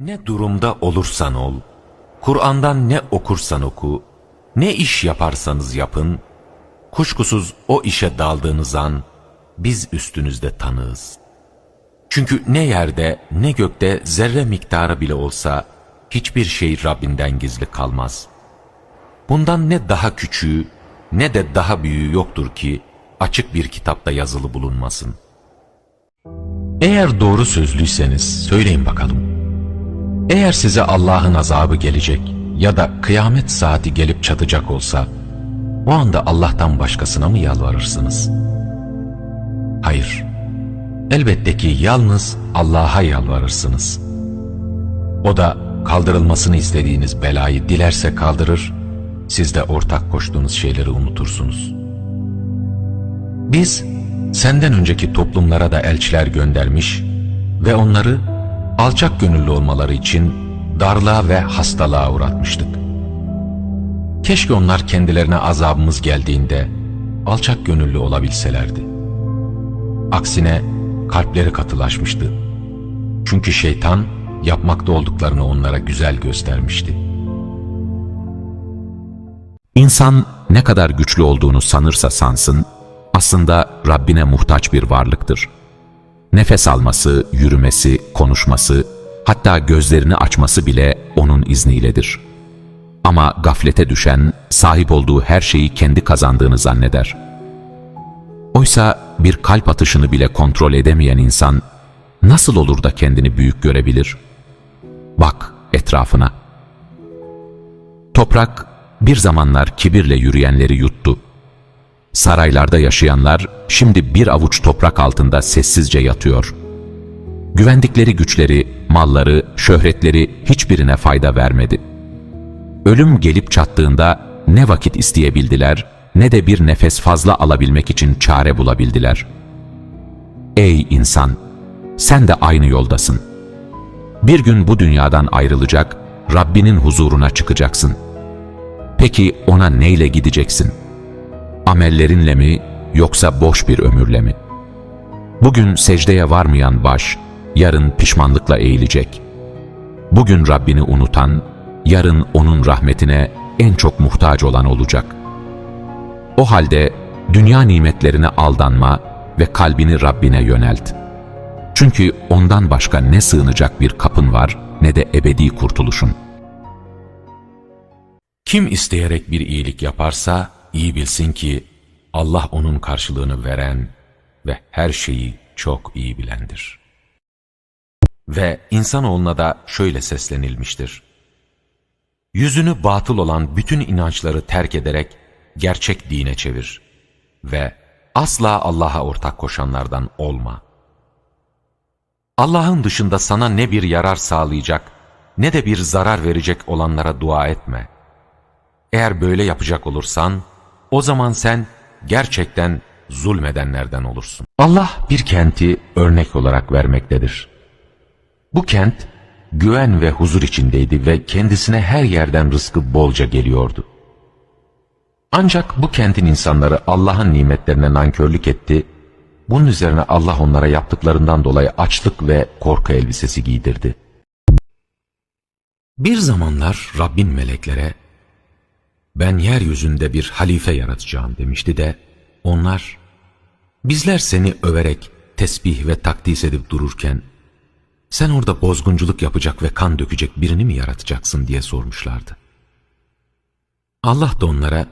Ne durumda olursan ol, Kur'an'dan ne okursan oku, ne iş yaparsanız yapın, kuşkusuz o işe daldığınız an biz üstünüzde tanığız. Çünkü ne yerde ne gökte zerre miktarı bile olsa hiçbir şey Rabbinden gizli kalmaz. Bundan ne daha küçüğü ne de daha büyüğü yoktur ki açık bir kitapta yazılı bulunmasın. Eğer doğru sözlüyseniz söyleyin bakalım. Eğer size Allah'ın azabı gelecek ya da kıyamet saati gelip çatacak olsa, o anda Allah'tan başkasına mı yalvarırsınız? Hayır. Elbette ki yalnız Allah'a yalvarırsınız. O da kaldırılmasını istediğiniz belayı dilerse kaldırır, siz de ortak koştuğunuz şeyleri unutursunuz. Biz senden önceki toplumlara da elçiler göndermiş ve onları alçak gönüllü olmaları için darlığa ve hastalığa uğratmıştık. Keşke onlar kendilerine azabımız geldiğinde alçak gönüllü olabilselerdi. Aksine kalpleri katılaşmıştı. Çünkü şeytan yapmakta olduklarını onlara güzel göstermişti. İnsan ne kadar güçlü olduğunu sanırsa sansın, aslında Rabbine muhtaç bir varlıktır. Nefes alması, yürümesi, konuşması, hatta gözlerini açması bile O'nun izniyledir. Ama gaflete düşen, sahip olduğu her şeyi kendi kazandığını zanneder. Oysa bir kalp atışını bile kontrol edemeyen insan, nasıl olur da kendini büyük görebilir? Bak etrafına. Toprak bir zamanlar kibirle yürüyenleri yuttu. Saraylarda yaşayanlar şimdi bir avuç toprak altında sessizce yatıyor. Güvendikleri güçleri, malları, şöhretleri hiçbirine fayda vermedi. Ölüm gelip çattığında ne vakit isteyebildiler ne de bir nefes fazla alabilmek için çare bulabildiler. Ey insan! Sen de aynı yoldasın. Bir gün bu dünyadan ayrılacak, Rabbinin huzuruna çıkacaksın. Peki ona neyle gideceksin? Amellerinle mi yoksa boş bir ömürle mi? Bugün secdeye varmayan baş, yarın pişmanlıkla eğilecek. Bugün Rabbini unutan, yarın O'nun rahmetine en çok muhtaç olan olacak. O halde dünya nimetlerine aldanma ve kalbini Rabbine yönelt. Çünkü ondan başka ne sığınacak bir kapın var ne de ebedi kurtuluşun. Kim isteyerek bir iyilik yaparsa iyi bilsin ki Allah onun karşılığını veren ve her şeyi çok iyi bilendir. Ve insanoğluna da şöyle seslenilmiştir. Yüzünü batıl olan bütün inançları terk ederek gerçek dine çevir ve asla Allah'a ortak koşanlardan olma. Allah'ın dışında sana ne bir yarar sağlayacak ne de bir zarar verecek olanlara dua etme. Eğer böyle yapacak olursan, o zaman sen gerçekten zulmedenlerden olursun. Allah bir kenti örnek olarak vermektedir. Bu kent güven ve huzur içindeydi ve kendisine her yerden rızkı bolca geliyordu. Ancak bu kentin insanları Allah'ın nimetlerine nankörlük etti, bunun üzerine Allah onlara yaptıklarından dolayı açlık ve korku elbisesi giydirdi. Bir zamanlar Rabbin meleklere, ben yeryüzünde bir halife yaratacağım demişti de, onlar, bizler seni överek tesbih ve takdis edip dururken, sen orada bozgunculuk yapacak ve kan dökecek birini mi yaratacaksın diye sormuşlardı. Allah da onlara,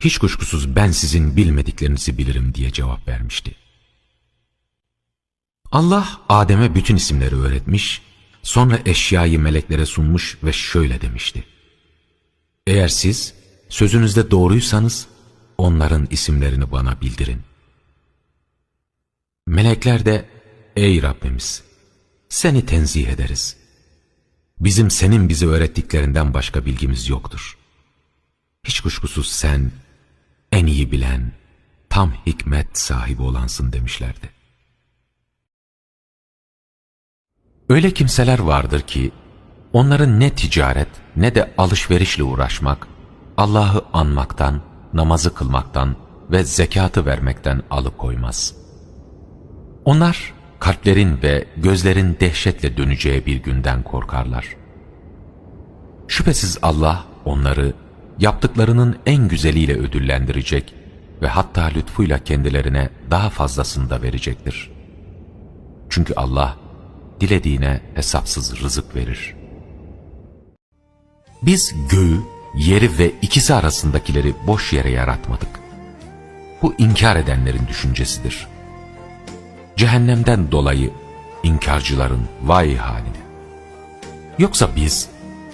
hiç kuşkusuz ben sizin bilmediklerinizi bilirim diye cevap vermişti. Allah Adem'e bütün isimleri öğretmiş, sonra eşyayı meleklere sunmuş ve şöyle demişti. Eğer siz sözünüzde doğruysanız onların isimlerini bana bildirin. Melekler de ey Rabbimiz seni tenzih ederiz. Bizim senin bize öğrettiklerinden başka bilgimiz yoktur. Hiç kuşkusuz sen en iyi bilen, tam hikmet sahibi olansın demişlerdi. Öyle kimseler vardır ki, onların ne ticaret ne de alışverişle uğraşmak, Allah'ı anmaktan, namazı kılmaktan ve zekatı vermekten alıkoymaz. Onlar kalplerin ve gözlerin dehşetle döneceği bir günden korkarlar. Şüphesiz Allah onları yaptıklarının en güzeliyle ödüllendirecek ve hatta lütfuyla kendilerine daha fazlasını da verecektir. Çünkü Allah dilediğine hesapsız rızık verir. Biz göğü, yeri ve ikisi arasındakileri boş yere yaratmadık. Bu inkar edenlerin düşüncesidir. Cehennemden dolayı inkarcıların vay haline. Yoksa biz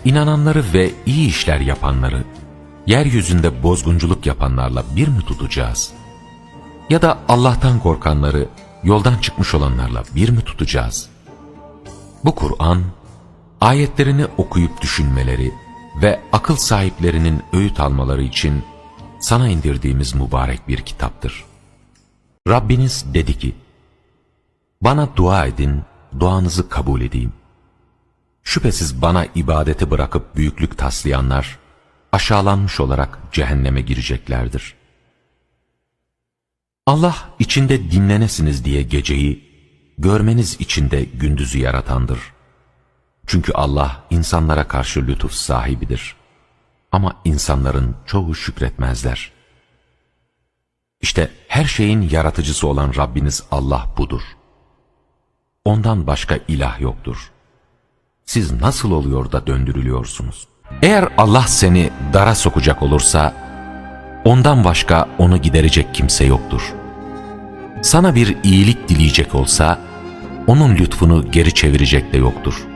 inananları ve iyi işler yapanları yeryüzünde bozgunculuk yapanlarla bir mi tutacağız? Ya da Allah'tan korkanları yoldan çıkmış olanlarla bir mi tutacağız? Bu Kur'an, ayetlerini okuyup düşünmeleri ve akıl sahiplerinin öğüt almaları için sana indirdiğimiz mübarek bir kitaptır. Rabbiniz dedi ki, Bana dua edin, duanızı kabul edeyim. Şüphesiz bana ibadeti bırakıp büyüklük taslayanlar, aşağılanmış olarak cehenneme gireceklerdir. Allah içinde dinlenesiniz diye geceyi, görmeniz için de gündüzü yaratandır. Çünkü Allah insanlara karşı lütuf sahibidir. Ama insanların çoğu şükretmezler. İşte her şeyin yaratıcısı olan Rabbiniz Allah budur. Ondan başka ilah yoktur. Siz nasıl oluyor da döndürülüyorsunuz? Eğer Allah seni dara sokacak olursa, ondan başka onu giderecek kimse yoktur. Sana bir iyilik dileyecek olsa, onun lütfunu geri çevirecek de yoktur.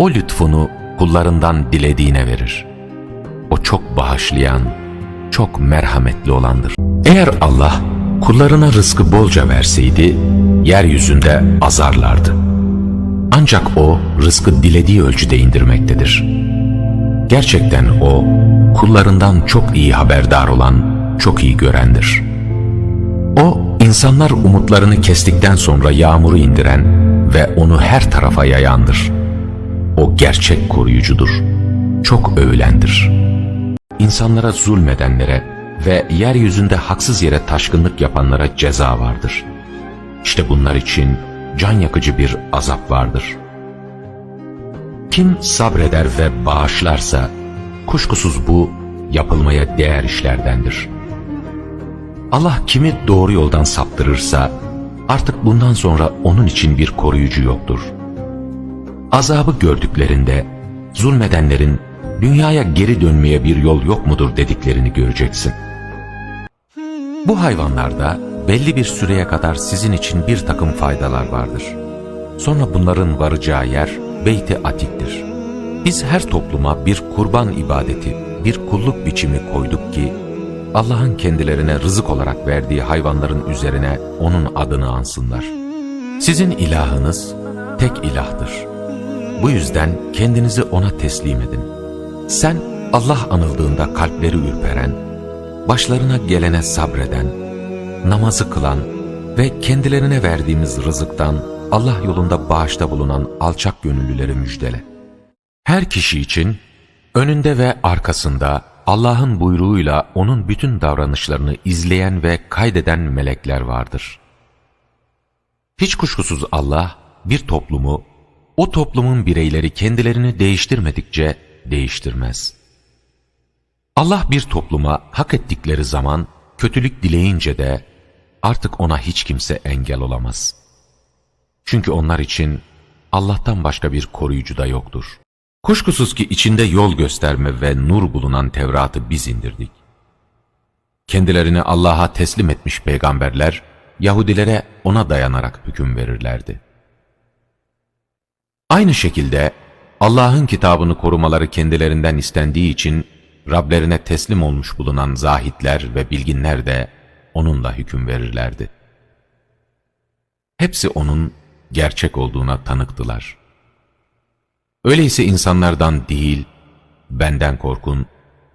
O lütfunu kullarından dilediğine verir. O çok bağışlayan, çok merhametli olandır. Eğer Allah kullarına rızkı bolca verseydi, yeryüzünde azarlardı. Ancak O rızkı dilediği ölçüde indirmektedir. Gerçekten O, kullarından çok iyi haberdar olan, çok iyi görendir. O, insanlar umutlarını kestikten sonra yağmuru indiren ve onu her tarafa yayandır. O gerçek koruyucudur. Çok övülendir. İnsanlara zulmedenlere ve yeryüzünde haksız yere taşkınlık yapanlara ceza vardır. İşte bunlar için can yakıcı bir azap vardır. Kim sabreder ve bağışlarsa, kuşkusuz bu yapılmaya değer işlerdendir. Allah kimi doğru yoldan saptırırsa, artık bundan sonra onun için bir koruyucu yoktur. Azabı gördüklerinde, zulmedenlerin dünyaya geri dönmeye bir yol yok mudur dediklerini göreceksin. Bu hayvanlarda belli bir süreye kadar sizin için bir takım faydalar vardır. Sonra bunların varacağı yer Beyt-i Atik'tir. Biz her topluma bir kurban ibadeti, bir kulluk biçimi koyduk ki, Allah'ın kendilerine rızık olarak verdiği hayvanların üzerine O'nun adını ansınlar. Sizin ilahınız tek ilahtır. Bu yüzden kendinizi O'na teslim edin. Sen Allah anıldığında kalpleri ürperen, başlarına gelene sabreden, namazı kılan ve kendilerine verdiğimiz rızıktan Allah yolunda bağışta bulunan alçak gönüllüleri müjdele. Her kişi için önünde ve arkasında Allah'ın buyruğuyla onun bütün davranışlarını izleyen ve kaydeden melekler vardır. Hiç kuşkusuz Allah bir toplumu, o toplumun bireyleri kendilerini değiştirmedikçe değiştirmez. Allah bir topluma hak ettikleri zaman kötülük dileyince de artık ona hiç kimse engel olamaz. Çünkü onlar için Allah'tan başka bir koruyucu da yoktur. Kuşkusuz ki içinde yol gösterme ve nur bulunan Tevrat'ı biz indirdik. Kendilerini Allah'a teslim etmiş peygamberler, Yahudilere ona dayanarak hüküm verirlerdi. Aynı şekilde Allah'ın kitabını korumaları kendilerinden istendiği için Rablerine teslim olmuş bulunan zahitler ve bilginler de onunla hüküm verirlerdi. Hepsi onun gerçek olduğuna tanıktılar. Öyleyse insanlardan değil, benden korkun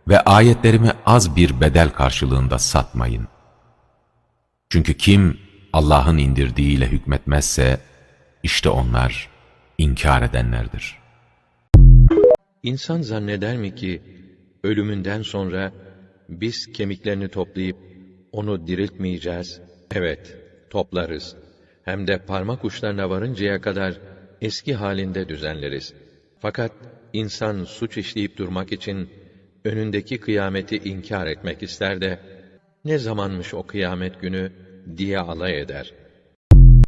ve ayetlerimi az bir bedel karşılığında satmayın. Çünkü kim Allah'ın indirdiğiyle hükmetmezse, işte onlar inkar edenlerdir. İnsan zanneder mi ki ölümünden sonra biz kemiklerini toplayıp onu diriltmeyeceğiz? Evet, toplarız. hem de parmak uçlarına varıncaya kadar eski halinde düzenleriz. Fakat insan suç işleyip durmak için önündeki kıyameti inkar etmek ister de ne zamanmış o kıyamet günü diye alay eder.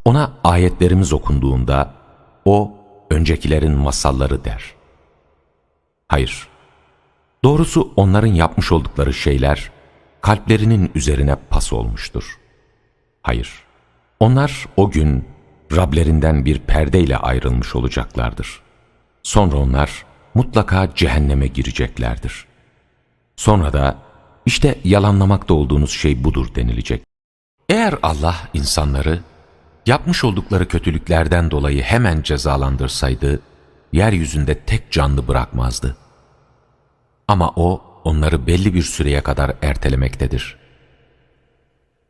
Ona ayetlerimiz okunduğunda o öncekilerin masalları der. Hayır. Doğrusu onların yapmış oldukları şeyler kalplerinin üzerine pas olmuştur. Hayır. Onlar o gün Rablerinden bir perdeyle ayrılmış olacaklardır. Sonra onlar mutlaka cehenneme gireceklerdir. Sonra da işte yalanlamakta olduğunuz şey budur denilecek. Eğer Allah insanları yapmış oldukları kötülüklerden dolayı hemen cezalandırsaydı, yeryüzünde tek canlı bırakmazdı. Ama O, onları belli bir süreye kadar ertelemektedir.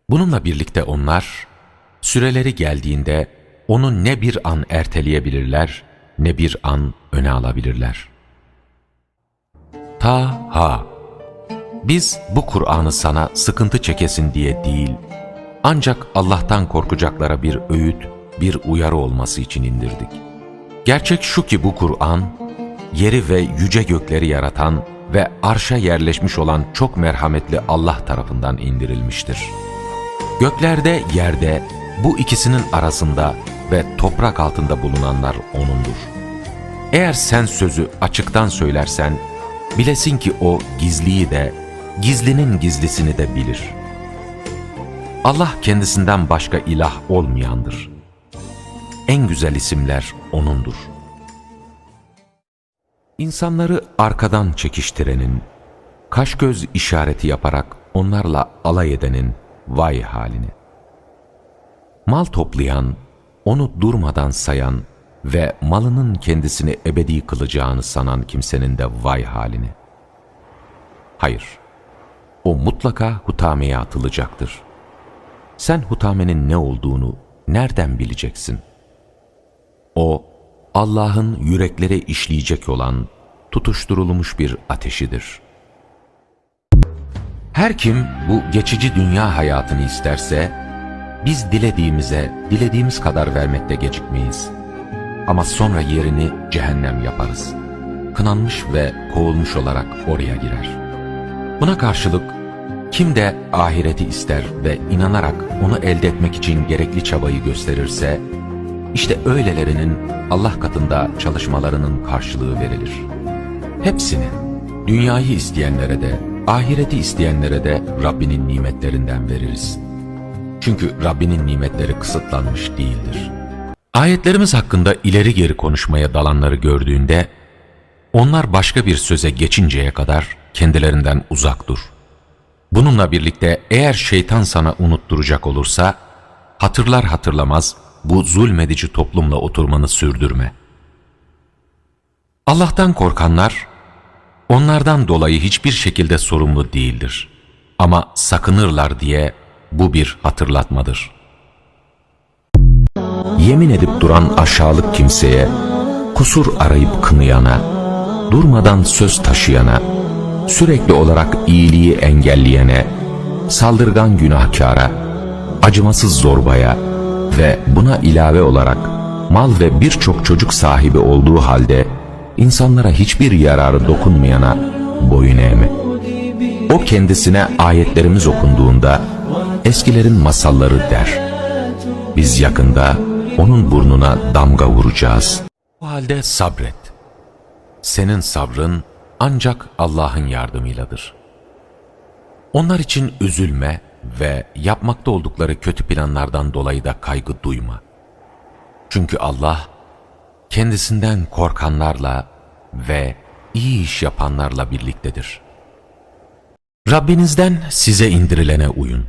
Bununla birlikte onlar, süreleri geldiğinde onu ne bir an erteleyebilirler, ne bir an öne alabilirler. Ta ha! Biz bu Kur'an'ı sana sıkıntı çekesin diye değil, ancak Allah'tan korkacaklara bir öğüt, bir uyarı olması için indirdik. Gerçek şu ki bu Kur'an, yeri ve yüce gökleri yaratan ve arşa yerleşmiş olan çok merhametli Allah tarafından indirilmiştir. Göklerde, yerde, bu ikisinin arasında ve toprak altında bulunanlar O'nundur. Eğer sen sözü açıktan söylersen, bilesin ki O gizliyi de, gizlinin gizlisini de bilir.'' Allah kendisinden başka ilah olmayandır. En güzel isimler O'nundur. İnsanları arkadan çekiştirenin, kaş göz işareti yaparak onlarla alay edenin vay halini. Mal toplayan, onu durmadan sayan ve malının kendisini ebedi kılacağını sanan kimsenin de vay halini. Hayır, o mutlaka hutameye atılacaktır.'' Sen hutamenin ne olduğunu nereden bileceksin? O, Allah'ın yüreklere işleyecek olan tutuşturulmuş bir ateşidir. Her kim bu geçici dünya hayatını isterse, biz dilediğimize, dilediğimiz kadar vermekte gecikmeyiz. Ama sonra yerini cehennem yaparız. Kınanmış ve kovulmuş olarak oraya girer. Buna karşılık kim de ahireti ister ve inanarak onu elde etmek için gerekli çabayı gösterirse, işte öylelerinin Allah katında çalışmalarının karşılığı verilir. Hepsini, dünyayı isteyenlere de, ahireti isteyenlere de Rabbinin nimetlerinden veririz. Çünkü Rabbinin nimetleri kısıtlanmış değildir. Ayetlerimiz hakkında ileri geri konuşmaya dalanları gördüğünde, onlar başka bir söze geçinceye kadar kendilerinden uzak dur.'' Bununla birlikte eğer şeytan sana unutturacak olursa, hatırlar hatırlamaz bu zulmedici toplumla oturmanı sürdürme. Allah'tan korkanlar, onlardan dolayı hiçbir şekilde sorumlu değildir. Ama sakınırlar diye bu bir hatırlatmadır. Yemin edip duran aşağılık kimseye, kusur arayıp kınayana, durmadan söz taşıyana, sürekli olarak iyiliği engelleyene, saldırgan günahkara, acımasız zorbaya ve buna ilave olarak mal ve birçok çocuk sahibi olduğu halde insanlara hiçbir yararı dokunmayana boyun eğme. O kendisine ayetlerimiz okunduğunda eskilerin masalları der. Biz yakında onun burnuna damga vuracağız. O halde sabret. Senin sabrın ancak Allah'ın yardımıyladır. Onlar için üzülme ve yapmakta oldukları kötü planlardan dolayı da kaygı duyma. Çünkü Allah kendisinden korkanlarla ve iyi iş yapanlarla birliktedir. Rabbinizden size indirilene uyun.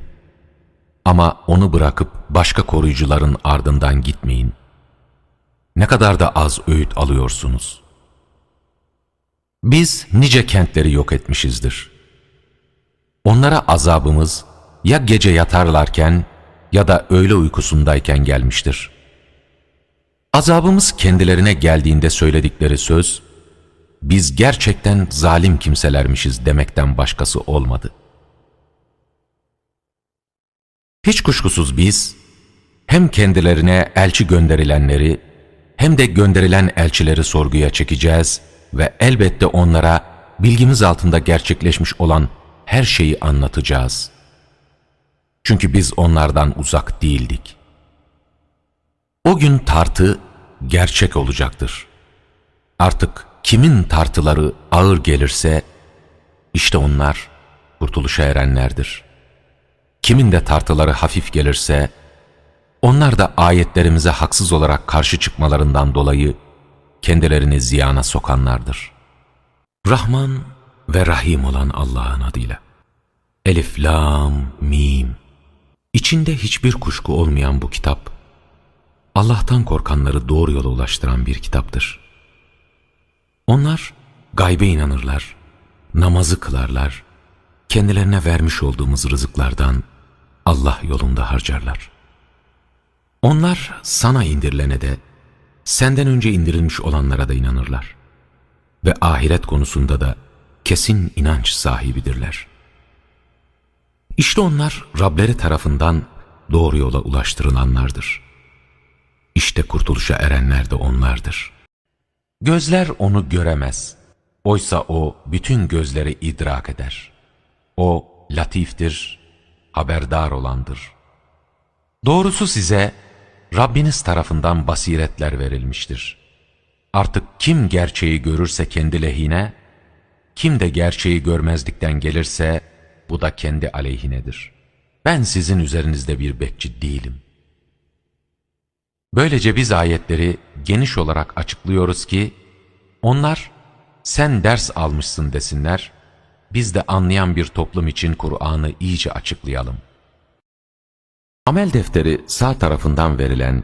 Ama onu bırakıp başka koruyucuların ardından gitmeyin. Ne kadar da az öğüt alıyorsunuz.'' Biz nice kentleri yok etmişizdir. Onlara azabımız ya gece yatarlarken ya da öğle uykusundayken gelmiştir. Azabımız kendilerine geldiğinde söyledikleri söz, biz gerçekten zalim kimselermişiz demekten başkası olmadı. Hiç kuşkusuz biz, Hem kendilerine elçi gönderilenleri hem de gönderilen elçileri sorguya çekeceğiz ve elbette onlara bilgimiz altında gerçekleşmiş olan her şeyi anlatacağız. Çünkü biz onlardan uzak değildik. O gün tartı gerçek olacaktır. Artık kimin tartıları ağır gelirse işte onlar kurtuluşa erenlerdir. Kimin de tartıları hafif gelirse onlar da ayetlerimize haksız olarak karşı çıkmalarından dolayı kendilerini ziyana sokanlardır. Rahman ve Rahim olan Allah'ın adıyla. Elif, Lam, Mim. İçinde hiçbir kuşku olmayan bu kitap, Allah'tan korkanları doğru yola ulaştıran bir kitaptır. Onlar gaybe inanırlar, namazı kılarlar, kendilerine vermiş olduğumuz rızıklardan Allah yolunda harcarlar. Onlar sana indirilene de, senden önce indirilmiş olanlara da inanırlar. Ve ahiret konusunda da kesin inanç sahibidirler. İşte onlar Rableri tarafından doğru yola ulaştırılanlardır. İşte kurtuluşa erenler de onlardır. Gözler onu göremez. Oysa o bütün gözleri idrak eder. O latiftir, haberdar olandır. Doğrusu size Rabbiniz tarafından basiretler verilmiştir. Artık kim gerçeği görürse kendi lehine, kim de gerçeği görmezlikten gelirse bu da kendi aleyhinedir. Ben sizin üzerinizde bir bekçi değilim. Böylece biz ayetleri geniş olarak açıklıyoruz ki, onlar sen ders almışsın desinler, biz de anlayan bir toplum için Kur'an'ı iyice açıklayalım. Amel defteri sağ tarafından verilen,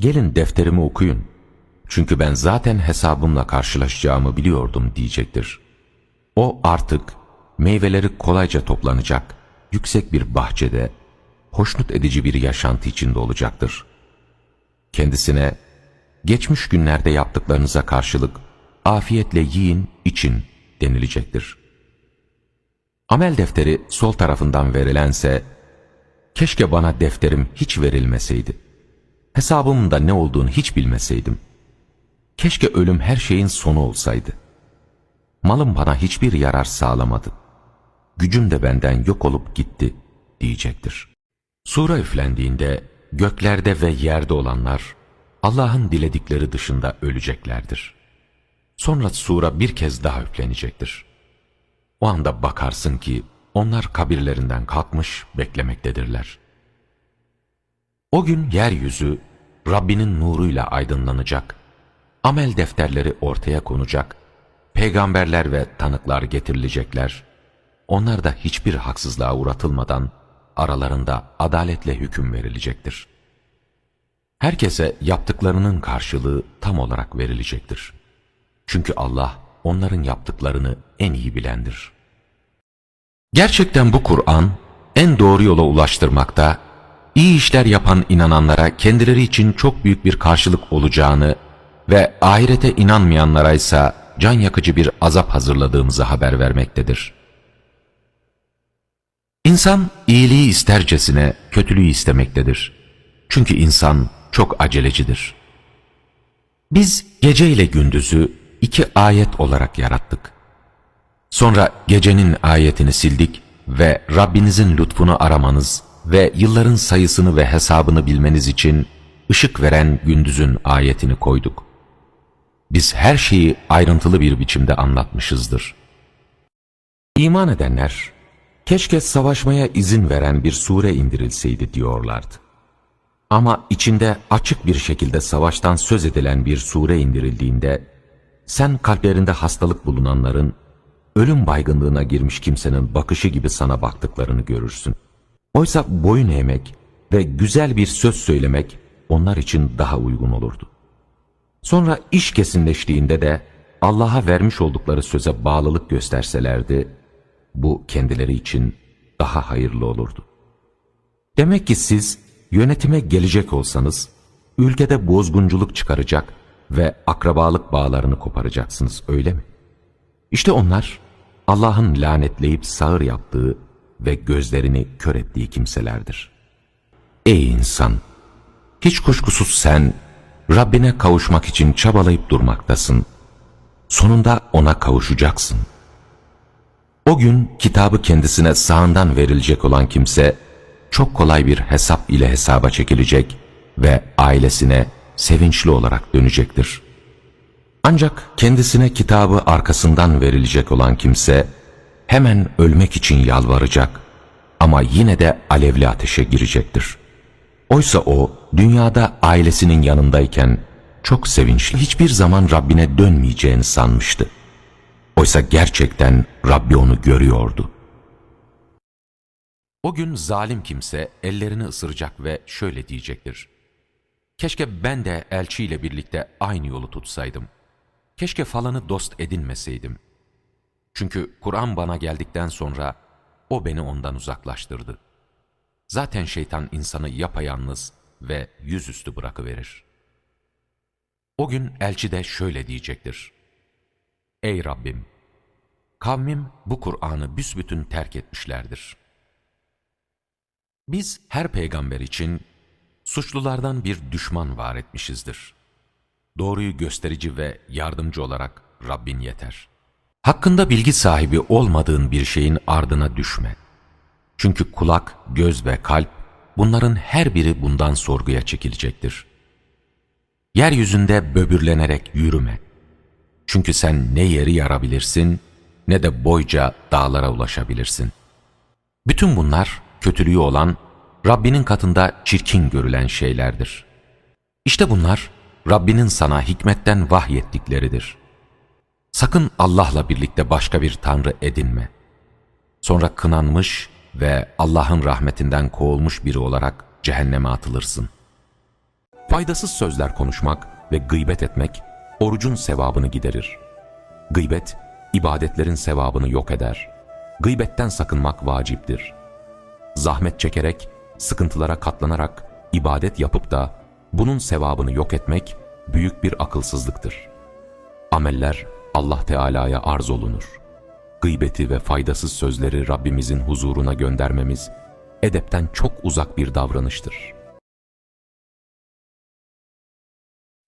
gelin defterimi okuyun, çünkü ben zaten hesabımla karşılaşacağımı biliyordum diyecektir. O artık meyveleri kolayca toplanacak, yüksek bir bahçede, hoşnut edici bir yaşantı içinde olacaktır. Kendisine, geçmiş günlerde yaptıklarınıza karşılık, afiyetle yiyin, için denilecektir. Amel defteri sol tarafından verilense, keşke bana defterim hiç verilmeseydi. Hesabımın da ne olduğunu hiç bilmeseydim. Keşke ölüm her şeyin sonu olsaydı. Malım bana hiçbir yarar sağlamadı. Gücüm de benden yok olup gitti diyecektir. Sura üflendiğinde göklerde ve yerde olanlar Allah'ın diledikleri dışında öleceklerdir. Sonra sura bir kez daha üflenecektir. O anda bakarsın ki onlar kabirlerinden kalkmış beklemektedirler. O gün yeryüzü Rabbinin nuruyla aydınlanacak, amel defterleri ortaya konacak, peygamberler ve tanıklar getirilecekler. Onlar da hiçbir haksızlığa uğratılmadan aralarında adaletle hüküm verilecektir. Herkese yaptıklarının karşılığı tam olarak verilecektir. Çünkü Allah onların yaptıklarını en iyi bilendir. Gerçekten bu Kur'an en doğru yola ulaştırmakta, iyi işler yapan inananlara kendileri için çok büyük bir karşılık olacağını ve ahirete inanmayanlara ise can yakıcı bir azap hazırladığımızı haber vermektedir. İnsan iyiliği istercesine kötülüğü istemektedir. Çünkü insan çok acelecidir. Biz gece ile gündüzü iki ayet olarak yarattık. Sonra gecenin ayetini sildik ve Rabbinizin lütfunu aramanız ve yılların sayısını ve hesabını bilmeniz için ışık veren gündüzün ayetini koyduk. Biz her şeyi ayrıntılı bir biçimde anlatmışızdır. İman edenler, keşke savaşmaya izin veren bir sure indirilseydi diyorlardı. Ama içinde açık bir şekilde savaştan söz edilen bir sure indirildiğinde, sen kalplerinde hastalık bulunanların, ölüm baygınlığına girmiş kimsenin bakışı gibi sana baktıklarını görürsün. Oysa boyun eğmek ve güzel bir söz söylemek onlar için daha uygun olurdu. Sonra iş kesinleştiğinde de Allah'a vermiş oldukları söze bağlılık gösterselerdi, bu kendileri için daha hayırlı olurdu. Demek ki siz yönetime gelecek olsanız, ülkede bozgunculuk çıkaracak ve akrabalık bağlarını koparacaksınız öyle mi? İşte onlar Allah'ın lanetleyip sağır yaptığı ve gözlerini kör ettiği kimselerdir. Ey insan! Hiç kuşkusuz sen Rabbine kavuşmak için çabalayıp durmaktasın. Sonunda ona kavuşacaksın. O gün kitabı kendisine sağından verilecek olan kimse çok kolay bir hesap ile hesaba çekilecek ve ailesine sevinçli olarak dönecektir. Ancak kendisine kitabı arkasından verilecek olan kimse hemen ölmek için yalvaracak ama yine de alevli ateşe girecektir. Oysa o dünyada ailesinin yanındayken çok sevinçli hiçbir zaman Rabbine dönmeyeceğini sanmıştı. Oysa gerçekten Rabbi onu görüyordu. O gün zalim kimse ellerini ısıracak ve şöyle diyecektir. Keşke ben de elçiyle birlikte aynı yolu tutsaydım. Keşke falanı dost edinmeseydim. Çünkü Kur'an bana geldikten sonra o beni ondan uzaklaştırdı. Zaten şeytan insanı yapayalnız ve yüzüstü bırakıverir. O gün elçi de şöyle diyecektir. Ey Rabbim! Kavmim bu Kur'an'ı büsbütün terk etmişlerdir. Biz her peygamber için suçlulardan bir düşman var etmişizdir. Doğruyu gösterici ve yardımcı olarak Rabbin yeter. Hakkında bilgi sahibi olmadığın bir şeyin ardına düşme. Çünkü kulak, göz ve kalp bunların her biri bundan sorguya çekilecektir. Yeryüzünde böbürlenerek yürüme. Çünkü sen ne yeri yarabilirsin ne de boyca dağlara ulaşabilirsin. Bütün bunlar kötülüğü olan Rabbinin katında çirkin görülen şeylerdir. İşte bunlar Rabbinin sana hikmetten vahyettikleridir. Sakın Allah'la birlikte başka bir tanrı edinme. Sonra kınanmış ve Allah'ın rahmetinden kovulmuş biri olarak cehenneme atılırsın. Faydasız sözler konuşmak ve gıybet etmek orucun sevabını giderir. Gıybet, ibadetlerin sevabını yok eder. Gıybetten sakınmak vaciptir. Zahmet çekerek, sıkıntılara katlanarak ibadet yapıp da bunun sevabını yok etmek büyük bir akılsızlıktır. Ameller Allah Teala'ya arz olunur. Gıybeti ve faydasız sözleri Rabbimizin huzuruna göndermemiz edepten çok uzak bir davranıştır.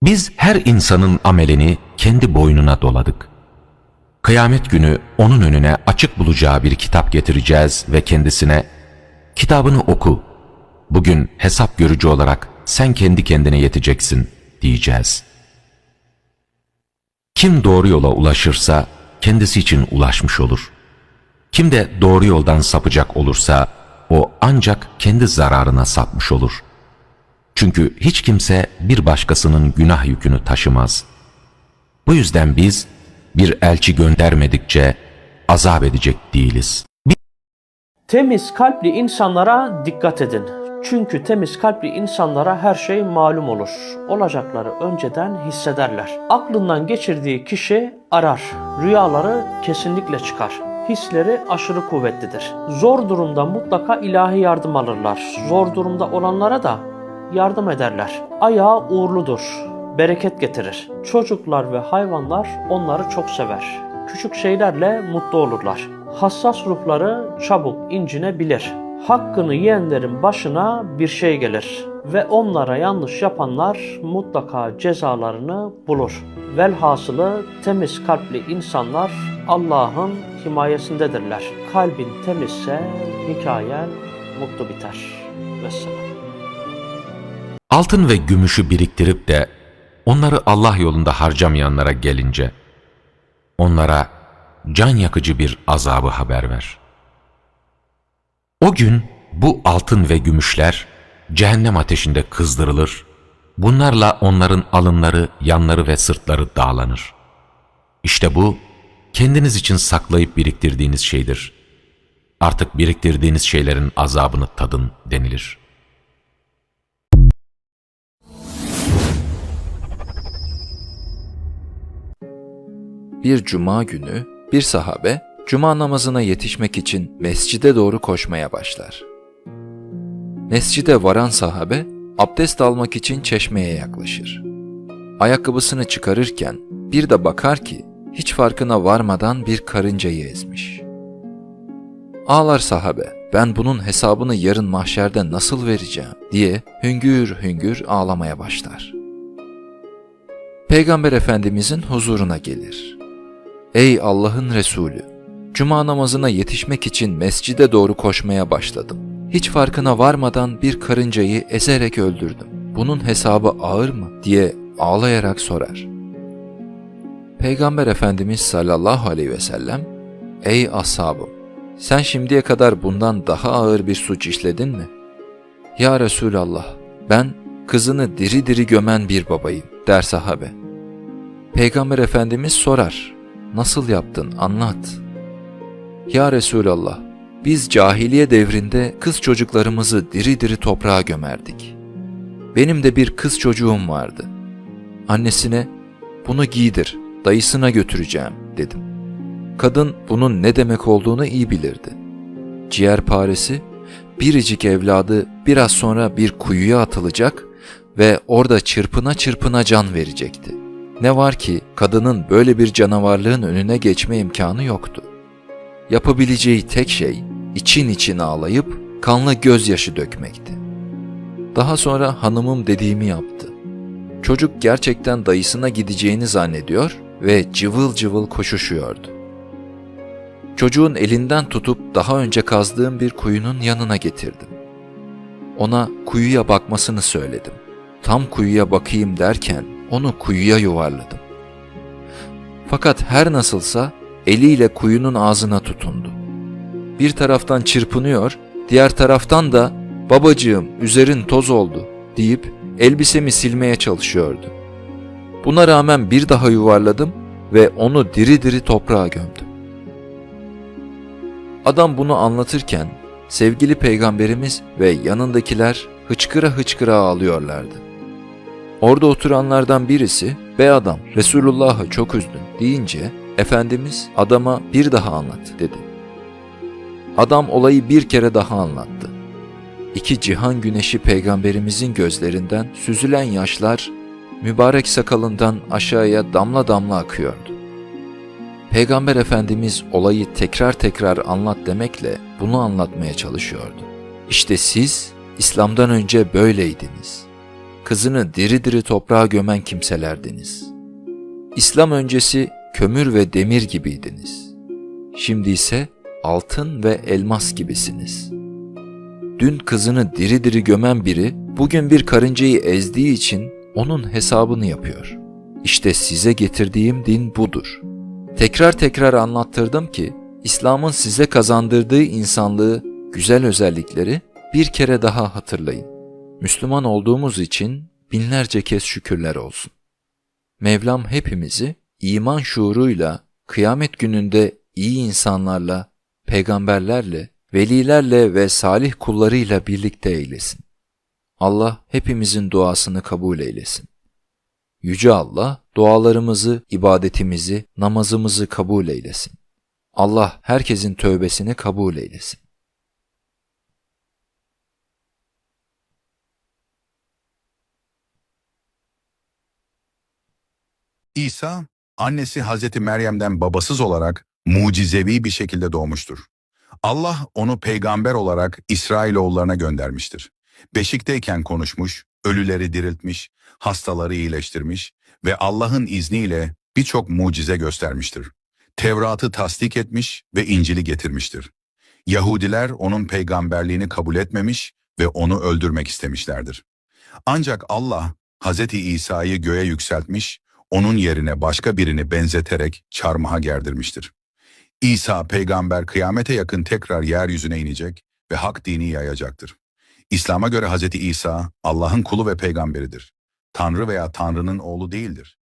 Biz her insanın amelini kendi boynuna doladık. Kıyamet günü onun önüne açık bulacağı bir kitap getireceğiz ve kendisine kitabını oku. Bugün hesap görücü olarak sen kendi kendine yeteceksin diyeceğiz. Kim doğru yola ulaşırsa kendisi için ulaşmış olur. Kim de doğru yoldan sapacak olursa o ancak kendi zararına sapmış olur. Çünkü hiç kimse bir başkasının günah yükünü taşımaz. Bu yüzden biz bir elçi göndermedikçe azap edecek değiliz. Temiz kalpli insanlara dikkat edin. Çünkü temiz kalpli insanlara her şey malum olur. Olacakları önceden hissederler. Aklından geçirdiği kişi arar. Rüyaları kesinlikle çıkar. Hisleri aşırı kuvvetlidir. Zor durumda mutlaka ilahi yardım alırlar. Zor durumda olanlara da yardım ederler. Ayağı uğurludur. Bereket getirir. Çocuklar ve hayvanlar onları çok sever. Küçük şeylerle mutlu olurlar. Hassas ruhları çabuk incinebilir. Hakkını yiyenlerin başına bir şey gelir ve onlara yanlış yapanlar mutlaka cezalarını bulur. Velhasılı temiz kalpli insanlar Allah'ın himayesindedirler. Kalbin temizse hikayen mutlu biter. Vesselam. Altın ve gümüşü biriktirip de onları Allah yolunda harcamayanlara gelince, onlara can yakıcı bir azabı haber ver. O gün bu altın ve gümüşler cehennem ateşinde kızdırılır, bunlarla onların alınları, yanları ve sırtları dağlanır. İşte bu, kendiniz için saklayıp biriktirdiğiniz şeydir. Artık biriktirdiğiniz şeylerin azabını tadın denilir.'' Bir cuma günü bir sahabe cuma namazına yetişmek için mescide doğru koşmaya başlar. Mescide varan sahabe abdest almak için çeşmeye yaklaşır. Ayakkabısını çıkarırken bir de bakar ki hiç farkına varmadan bir karıncayı ezmiş. Ağlar sahabe, ben bunun hesabını yarın mahşerde nasıl vereceğim diye hüngür hüngür ağlamaya başlar. Peygamber Efendimizin huzuruna gelir. Ey Allah'ın Resulü! Cuma namazına yetişmek için mescide doğru koşmaya başladım. Hiç farkına varmadan bir karıncayı ezerek öldürdüm. Bunun hesabı ağır mı diye ağlayarak sorar. Peygamber Efendimiz sallallahu aleyhi ve sellem, Ey ashabım! Sen şimdiye kadar bundan daha ağır bir suç işledin mi? Ya Resulallah, ben kızını diri diri gömen bir babayım, der sahabe. Peygamber Efendimiz sorar, nasıl yaptın anlat. Ya Resulallah, biz cahiliye devrinde kız çocuklarımızı diri diri toprağa gömerdik. Benim de bir kız çocuğum vardı. Annesine, bunu giydir, dayısına götüreceğim dedim. Kadın bunun ne demek olduğunu iyi bilirdi. Ciğerparesi, biricik evladı biraz sonra bir kuyuya atılacak ve orada çırpına çırpına can verecekti. Ne var ki kadının böyle bir canavarlığın önüne geçme imkanı yoktu. Yapabileceği tek şey için için ağlayıp kanlı gözyaşı dökmekti. Daha sonra hanımım dediğimi yaptı. Çocuk gerçekten dayısına gideceğini zannediyor ve cıvıl cıvıl koşuşuyordu. Çocuğun elinden tutup daha önce kazdığım bir kuyunun yanına getirdim. Ona kuyuya bakmasını söyledim. Tam kuyuya bakayım derken onu kuyuya yuvarladım. Fakat her nasılsa eliyle kuyunun ağzına tutundu. Bir taraftan çırpınıyor, diğer taraftan da babacığım üzerin toz oldu deyip elbisemi silmeye çalışıyordu. Buna rağmen bir daha yuvarladım ve onu diri diri toprağa gömdüm. Adam bunu anlatırken sevgili peygamberimiz ve yanındakiler hıçkıra hıçkıra ağlıyorlardı. Orada oturanlardan birisi, be adam Resulullah'ı çok üzdün deyince Efendimiz adama bir daha anlat dedi. Adam olayı bir kere daha anlattı. İki cihan güneşi peygamberimizin gözlerinden süzülen yaşlar mübarek sakalından aşağıya damla damla akıyordu. Peygamber Efendimiz olayı tekrar tekrar anlat demekle bunu anlatmaya çalışıyordu. İşte siz İslam'dan önce böyleydiniz. Kızını diri diri toprağa gömen kimselerdiniz. İslam öncesi kömür ve demir gibiydiniz. Şimdi ise altın ve elmas gibisiniz. Dün kızını diri diri gömen biri bugün bir karıncayı ezdiği için onun hesabını yapıyor. İşte size getirdiğim din budur. Tekrar tekrar anlattırdım ki İslam'ın size kazandırdığı insanlığı, güzel özellikleri bir kere daha hatırlayın. Müslüman olduğumuz için binlerce kez şükürler olsun. Mevlam hepimizi iman şuuruyla kıyamet gününde iyi insanlarla, peygamberlerle, velilerle ve salih kullarıyla birlikte eylesin. Allah hepimizin duasını kabul eylesin. Yüce Allah dualarımızı, ibadetimizi, namazımızı kabul eylesin. Allah herkesin tövbesini kabul eylesin. İsa, annesi Hazreti Meryem'den babasız olarak mucizevi bir şekilde doğmuştur. Allah onu peygamber olarak İsrailoğullarına göndermiştir. Beşikteyken konuşmuş, ölüleri diriltmiş, hastaları iyileştirmiş ve Allah'ın izniyle birçok mucize göstermiştir. Tevrat'ı tasdik etmiş ve İncil'i getirmiştir. Yahudiler onun peygamberliğini kabul etmemiş ve onu öldürmek istemişlerdir. Ancak Allah Hazreti İsa'yı göğe yükseltmiş, onun yerine başka birini benzeterek çarmıha gerdirmiştir. İsa peygamber kıyamete yakın tekrar yeryüzüne inecek ve hak dini yayacaktır. İslam'a göre Hazreti İsa Allah'ın kulu ve peygamberidir. Tanrı veya Tanrı'nın oğlu değildir.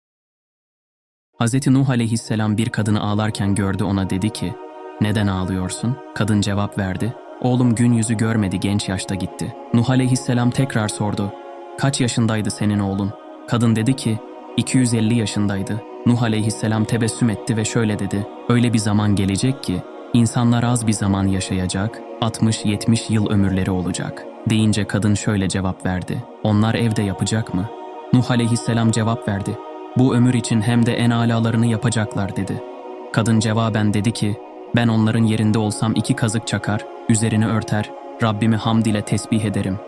Hz. Nuh aleyhisselam bir kadını ağlarken gördü ona dedi ki, ''Neden ağlıyorsun?'' Kadın cevap verdi, ''Oğlum gün yüzü görmedi genç yaşta gitti.'' Nuh aleyhisselam tekrar sordu, ''Kaç yaşındaydı senin oğlun?'' Kadın dedi ki, ''250 yaşındaydı.'' Nuh aleyhisselam tebessüm etti ve şöyle dedi, ''Öyle bir zaman gelecek ki, insanlar az bir zaman yaşayacak, 60-70 yıl ömürleri olacak.'' Deyince kadın şöyle cevap verdi, ''Onlar evde yapacak mı?'' Nuh aleyhisselam cevap verdi, bu ömür için hem de en alalarını yapacaklar dedi. Kadın cevaben dedi ki, ben onların yerinde olsam iki kazık çakar, Üzerini örter, Rabbimi hamd ile tesbih ederim.